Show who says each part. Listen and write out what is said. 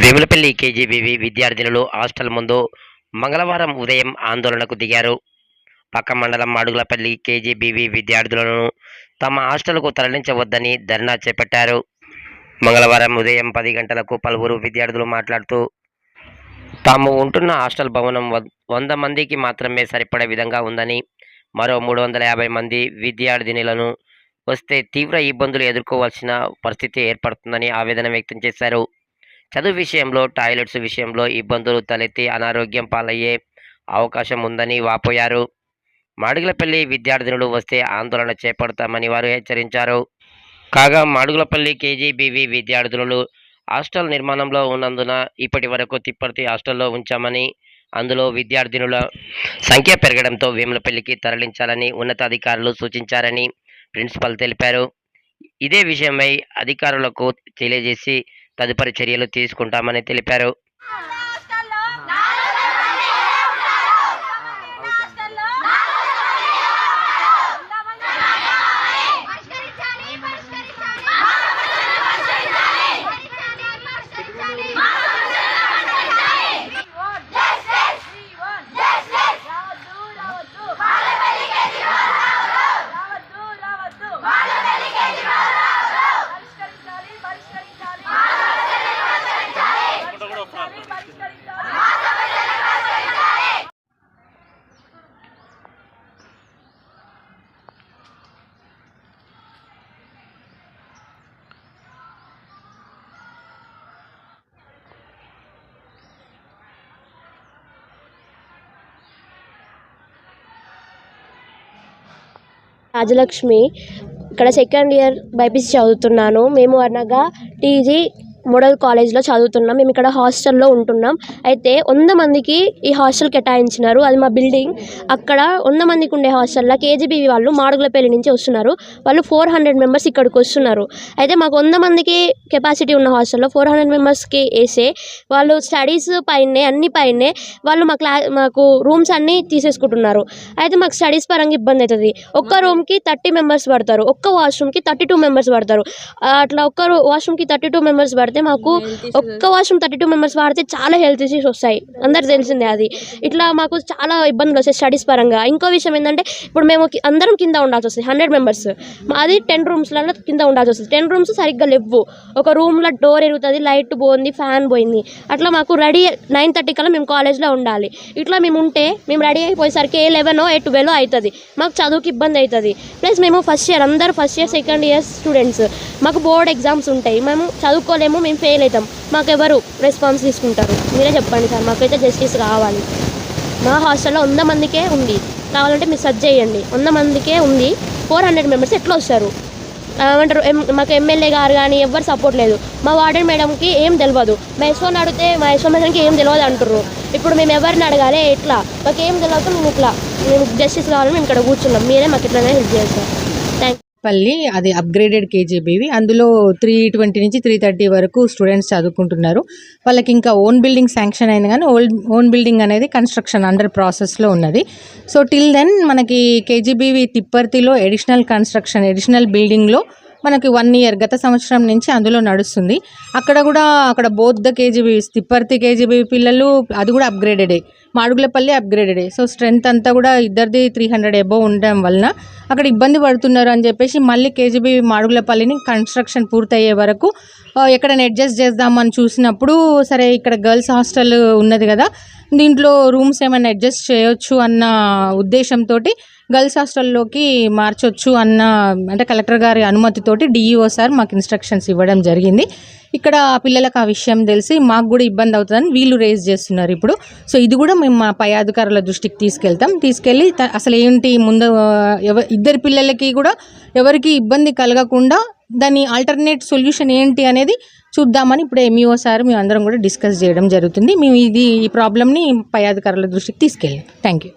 Speaker 1: Vemulapalli KGBV విద్యార్థినులు hostel ముందు మంగళవారం ఉదయం ఆందోళనకు దిగారు. పక్క మండలం మాడుగులపల్లి కేజీబీవీ విద్యార్థులను తమ హాస్టల్కు తరలించవద్దని ధర్నా చేపట్టారు. మంగళవారం ఉదయం పది గంటలకు పలువురు విద్యార్థులు మాట్లాడుతూ తాము ఉంటున్న హాస్టల్ భవనం వంద మందికి మాత్రమే సరిపడే విధంగా ఉందని మరో మూడు వందల యాభై మంది విద్యార్థినులను వస్తే తీవ్ర ఇబ్బందులు ఎదుర్కోవాల్సిన పరిస్థితి ఏర్పడుతుందని ఆవేదన వ్యక్తం చేశారు. చదువు విషయంలో టాయిలెట్స్ విషయంలో ఇబ్బందులు తలెత్తి అనారోగ్యం పాలయ్యే అవకాశం ఉందని వాపోయారు. మాడుగులపల్లి విద్యార్థినులు వస్తే ఆందోళన చేపడతామని వారు హెచ్చరించారు. కాగా మాడుగులపల్లి కేజీబీవీ విద్యార్థినులు హాస్టల్ నిర్మాణంలో ఉన్నందున ఇప్పటి వరకు తిప్పర్తి హాస్టల్లో ఉంచామని అందులో విద్యార్థినుల సంఖ్య పెరగడంతో వేములపల్లికి తరలించాలని ఉన్నతాధికారులు సూచించారని ప్రిన్సిపల్ తెలిపారు. ఇదే విషయమై అధికారులకు తెలియజేసి తదుపరి చర్యలు తీసుకుంటామని తెలిపారు.
Speaker 2: రాజలక్ష్మి. ఇక్కడ సెకండ్ ఇయర్ బైపీసీ చదువుతున్నాను. మేము అనగా టీజీ మోడల్ కాలేజ్లో చదువుతున్నాం. మేము ఇక్కడ హాస్టల్లో ఉంటున్నాం. అయితే వంద మందికి ఈ హాస్టల్ కేటాయించినారు. అది మా బిల్డింగ్. అక్కడ వంద మందికి ఉండే హాస్టల్లో కేజీబీవీ వాళ్ళు మాడుగులపల్లి నుంచి వస్తున్నారు. వాళ్ళు ఫోర్ హండ్రెడ్ మెంబర్స్ ఇక్కడికి వస్తున్నారు. అయితే మాకు వంద మందికి కెపాసిటీ ఉన్న హాస్టల్లో ఫోర్ హండ్రెడ్ మెంబర్స్కి వేసే వాళ్ళు స్టడీస్ పైనే అన్ని పైనే వాళ్ళు మా క్లా మాకు రూమ్స్ అన్నీ తీసేసుకుంటున్నారు. అయితే మాకు స్టడీస్ పరంగా ఇబ్బంది అవుతుంది. ఒక్క రూమ్కి థర్టీ మెంబర్స్ పడతారు. ఒక్క వాష్రూమ్కి థర్టీ టూ మెంబర్స్ పడతారు. అట్లా ఒక్క వాష్రూమ్కి థర్టీ టూ మెంబర్స్ పడతారు. పడితే మాకు ఒక్క వాష్రూమ్ థర్టీ టూ మెంబర్స్ వాడితే చాలా హెల్త్ ఇష్యూస్ వస్తాయి. అందరికి తెలిసిందే అది. ఇట్లా మాకు చాలా ఇబ్బందులు వస్తాయి స్టడీస్ పరంగా. ఇంకో విషయం ఏంటంటే ఇప్పుడు మేము అందరం కింద ఉండాల్సి వస్తుంది హండ్రెడ్ మెంబర్స్. మాది టెన్ రూమ్స్లలో కింద ఉండాల్సి వస్తుంది. టెన్ రూమ్స్ సరిగ్గా లేవు. ఒక రూమ్లో డోర్ ఎరుగుతుంది లైట్ పోయింది ఫ్యాన్ పోయింది. అట్లా మాకు రెడీ నైన్ థర్టీ కల్లా మేము కాలేజ్లో ఉండాలి. ఇట్లా మేము ఉంటే మేము రెడీ అయిపోయేసరికి ఏ లెవెనో ఏ ట్వెల్వ్ అవుతుంది మాకు చదువుకి ఇబ్బంది అవుతుంది ప్లస్ మేము ఫస్ట్ ఇయర్ అందరు first year second year students. మాకు బోర్డ్ ఎగ్జామ్స్ ఉంటాయి. మేము చదువుకోలేము మేము ఫెయిల్ అవుతాం. మాకు ఎవరు రెస్పాన్స్ తీసుకుంటారు? మీరే చెప్పండి సార్ మాకైతే జస్టిస్ కావాలి. మా హాస్టల్లో వంద మందికే ఉంది. కావాలంటే మీరు సర్చ్ చేయండి. వంద మందికే ఉంది. ఫోర్ హండ్రెడ్ మెంబర్స్ ఎట్లా వస్తారు? ఏమంటారు మాకు ఎమ్మెల్యే గారు కానీ ఎవరు సపోర్ట్ లేదు. మా వార్డెన్ మేడంకి ఏం తెలియదు మా యశ్వన్ అడిగితే మా యశ్వన్ మేడంకి ఏం తెలియదు అంటారు ఇప్పుడు మేము ఎవరిని అడగాలి ఎట్లా? మాకు ఏం తెలియదు మేము ఇట్లా. మేము జస్టిస్ కావాలని మేము ఇక్కడ కూర్చున్నాం. మీరే మాకు ఇట్లానే హెల్ప్ చేయాలి సార్.
Speaker 3: పల్లి అది అప్గ్రేడెడ్ కేజీబీవి. అందులో త్రీ ట్వంటీ నుంచి త్రీ థర్టీ వరకు స్టూడెంట్స్ చదువుకుంటున్నారు. వాళ్ళకి ఇంకా ఓన్ బిల్డింగ్ శాంక్షన్ అయింది కానీ ఓల్డ్ ఓన్ బిల్డింగ్ అనేది కన్స్ట్రక్షన్ అండర్ ప్రాసెస్లో ఉన్నది. సో టిల్ దెన్ మనకి కేజీబీవి తిప్పర్తిలో ఎడిషనల్ కన్స్ట్రక్షన్ ఎడిషనల్ బిల్డింగ్లో మనకి వన్ ఇయర్ గత సంవత్సరం నుంచి అందులో నడుస్తుంది. అక్కడ కూడా అక్కడ బోద్ధ కేజీబీ తిప్పర్తి కేజీబీ పిల్లలు అది కూడా అప్గ్రేడెడే మాడుగులపల్లి అప్గ్రేడెడే సో స్ట్రెంత్ అంతా కూడా ఇద్దరిది త్రీ హండ్రెడ్ ఎబోవ్ ఉండడం వలన అక్కడ ఇబ్బంది పడుతున్నారు అని చెప్పేసి మళ్ళీ కేజీబీ మాడుగులపల్లిని కన్స్ట్రక్షన్ పూర్తయ్యే వరకు ఎక్కడైనా అడ్జస్ట్ చేద్దామని చూసినప్పుడు సరే ఇక్కడ గర్ల్స్ హాస్టల్ ఉన్నది కదా దీంట్లో రూమ్స్ ఏమైనా అడ్జస్ట్ చేయొచ్చు అన్న ఉద్దేశంతో గర్ల్స్ హాస్టల్లోకి మార్చొచ్చు అన్న అంటే కలెక్టర్ గారి అనుమతితోటి డిఈఓ సార్ మాకు ఇన్స్ట్రక్షన్స్ ఇవ్వడం జరిగింది. ఇక్కడ ఆ పిల్లలకు ఆ విషయం తెలిసి మాకు కూడా ఇబ్బంది అవుతుందని వీళ్ళు రేజ్ చేస్తున్నారు ఇప్పుడు. సో ఇది కూడా మేము మా పై అధికారుల దృష్టికి తీసుకెళ్తాం. తీసుకెళ్ళి అసలు ఏంటి ముందు ఎవ ఇద్దరు పిల్లలకి కూడా ఎవరికి ఇబ్బంది కలగకుండా దాని ఆల్టర్నేట్ సొల్యూషన్ ఏంటి అనేది చూద్దామని ఇప్పుడు ఎంఈఓ సార్ మేము అందరం కూడా డిస్కస్ చేయడం జరుగుతుంది. మేము ఇది ఈ ప్రాబ్లమ్ని పై అధికారుల దృష్టికి తీసుకెళ్ళాం. Thank you